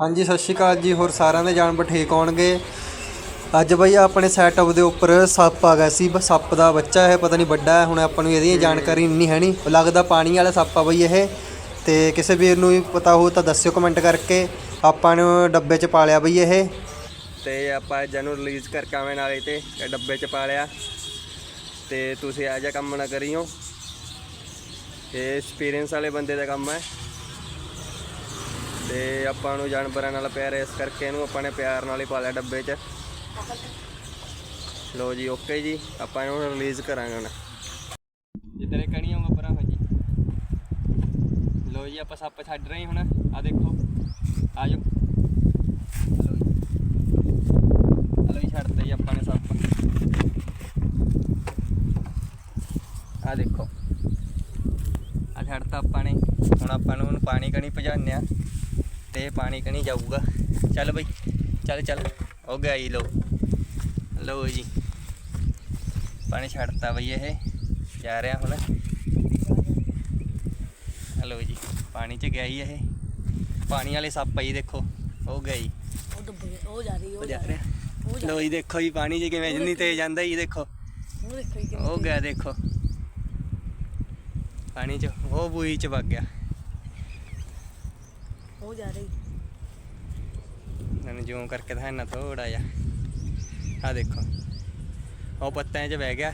ਹਾਂਜੀ ਸਤਿ ਸ਼੍ਰੀ ਅਕਾਲ ਜੀ। ਹੋਰ ਸਾਰਿਆਂ ਦੇ ਜਾਨ ਬਠੀਕ ਹੋਣਗੇ ਅੱਜ ਬਈ ਆਪਣੇ ਸੈਟਅਪ ਦੇ ਉੱਪਰ ਸੱਪ ਆ ਗਿਆ ਸੀ। ਸੱਪ ਦਾ ਬੱਚਾ ਹੈ ਪਤਾ ਨਹੀਂ ਵੱਡਾ ਹੈ ਹੁਣ ਆਪਾਂ ਨੂੰ ਇਹਦੀ ਜਾਣਕਾਰੀ ਇੰਨੀ ਹੈ ਨਹੀਂ। ਲੱਗਦਾ ਪਾਣੀ ਵਾਲਾ ਸੱਪ ਆ ਬਈ ਇਹ। ਤੇ ਕਿਸੇ ਵੀਰ ਨੂੰ ਵੀ ਪਤਾ ਹੋ ਤਾਂ ਦੱਸਿਓ ਕਮੈਂਟ ਕਰਕੇ। ਆਪਾਂ ਨੂੰ ਡੱਬੇ 'ਚ ਪਾ ਲਿਆ ਬਈ ਇਹ। ਤੇ ਆਪਾਂ ਇਹਨੂੰ ਰਿਲੀਜ਼ ਕਰਕੇ ਆਵੇਂ ਨਾਲੇ ਤੇ ਡੱਬੇ 'ਚ ਪਾ ਲਿਆ। ਤੇ ਤੁਸੀਂ ਇਹ ਜਿਹਾ ਕੰਮ ਨਾ ਕਰਿਓ। ਇਹ ਐਕਸਪੀਰੀਅੰਸ ਵਾਲੇ ਬੰਦੇ ਦਾ ਕੰਮ ਹੈ। ਤੇ ਆਪਾਂ ਨੂੰ ਜਾਨਵਰਾਂ ਨਾਲ ਪਿਆਰ, ਇਸ ਕਰਕੇ ਇਹਨੂੰ ਆਪਾਂ ਨੇ ਪਿਆਰ ਨਾਲ ਹੀ ਪਾ ਲਿਆ ਡੱਬੇ 'ਚ। ਲੋ ਜੀ ਓਕੇ ਜੀ, ਆਪਾਂ ਇਹਨੂੰ ਰਿਲੀਜ਼ ਕਰਾਂਗੇ ਹੁਣ। ਜਿੱਧਰੇ ਕਣੀ ਆਉਂਗਾ ਪਰਾਂ ਹੋ ਜੀ। ਲੋ ਜੀ, ਆਪਾਂ ਸੱਪ ਛੱਡ ਰਹੇ ਹੁਣ। ਆ ਦੇਖੋ ਆ ਜਾਓ ਲੋ ਜੀ ਹਲੋ ਹੀ ਛੱਡਤਾ ਜੀ ਆਪਾਂ ਨੇ ਸੱਪ। ਆ ਦੇਖੋ। ਛੱਡਤਾ ਆਪਾਂ ਨੇ। ਹੁਣ ਆਪਾਂ ਨੂੰ ਉਹਨੂੰ ਪਾਣੀ ਕਣੀ ਭਜਾਉਂਦੇ ਆ ਤੇ ਪਾਣੀ ਕਣੀ ਜਾਊਗਾ। ਚੱਲ ਬਈ ਚੱਲ ਚੱਲ। ਹੋ ਗਿਆ ਜੀ ਲੋ ਲੋ ਜੀ। ਪਾਣੀ ਛੱਡਤਾ ਬਈ ਇਹ। ਜਾ ਰਿਹਾ ਹੁਣ। ਹਲੋ ਜੀ ਪਾਣੀ 'ਚ ਗਿਆ ਹੀ ਇਹ। ਪਾਣੀ ਵਾਲੇ ਸੱਪ ਆ ਜੀ ਦੇਖੋ। ਹੋ ਗਿਆ ਜੀ। ਉਹ ਡੁੱਬ ਗਿਆ ਉਹ ਜਾ ਰਹੀ ਉਹ ਉਹ ਜਾ ਰਿਹਾ। ਉਹ ਲੋ ਜੀ ਦੇਖੋ ਜੀ ਪਾਣੀ 'ਚ ਕਿਵੇਂ ਜਿੰਨੀ ਤੇਜ਼ ਜਾਂਦਾ ਜੀ ਦੇਖੋ। ਉਹ ਦੇਖੋ ਉਹ ਗਿਆ ਦੇਖੋ। ਪਾਣੀ 'ਚ ਉਹ ਬੂਈ 'ਚ ਵਗ ਗਿਆ। ਉਹ ਜਾ ਰਹੀ। ਮੈਨੂੰ ਜ਼ੂਮ ਕਰਕੇ ਦਿਖਾਣਾ ਥੋੜਾ ਜਿਹਾ। ਆ ਦੇਖੋ ਉਹ ਪੱਤਿਆਂ 'ਚ ਬਹਿ ਗਿਆ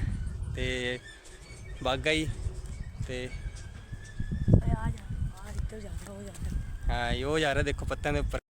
ਤੇ ਵਗ ਗਈ ਤੇ ਆ ਜਾ ਆ ਇੱਧਰ ਜਾ ਉਹ ਜਾ। ਹਾਂ ਜੀ, ਉਹ ਜਾ ਰਿਹਾ ਦੇਖੋ ਪੱਤਿਆਂ ਦੇ ਉੱਪਰ।